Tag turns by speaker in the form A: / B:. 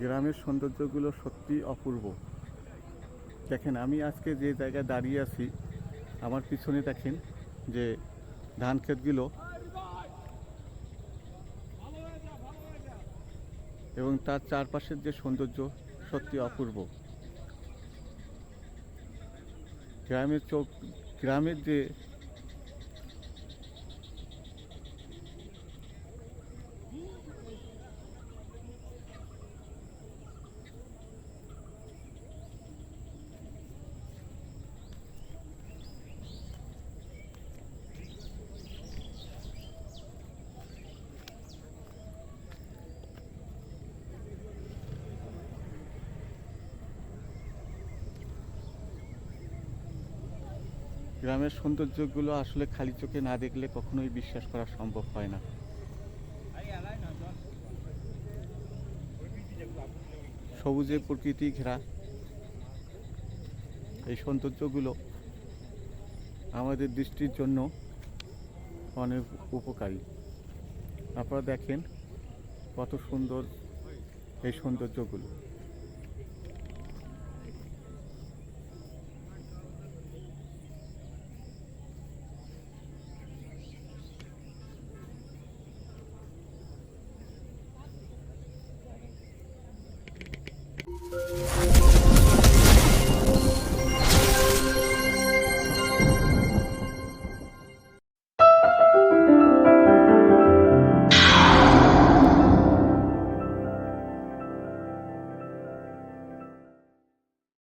A: গ্রামের সৌন্দর্যগুলো সত্যি অপূর্ব। দেখেন, আমি আজকে যে জায়গায় দাঁড়িয়ে আছি, আমার পিছনে দেখেন যে ধান ক্ষেতগুলো এবং তার চারপাশের যে সৌন্দর্য সত্যি অপূর্ব। গ্রামের চোখ, গ্রামের যে গ্রামের সৌন্দর্যগুলো আসলে খালি চোখে না দেখলে কখনোই বিশ্বাস করা সম্ভব হয় না। সবুজে প্রকৃতি ঘেরা এই সৌন্দর্যগুলো আমাদের দৃষ্টির জন্য অনেক উপকারী। আপনারা দেখেন কত সুন্দর এই সৌন্দর্যগুলো। Thank you.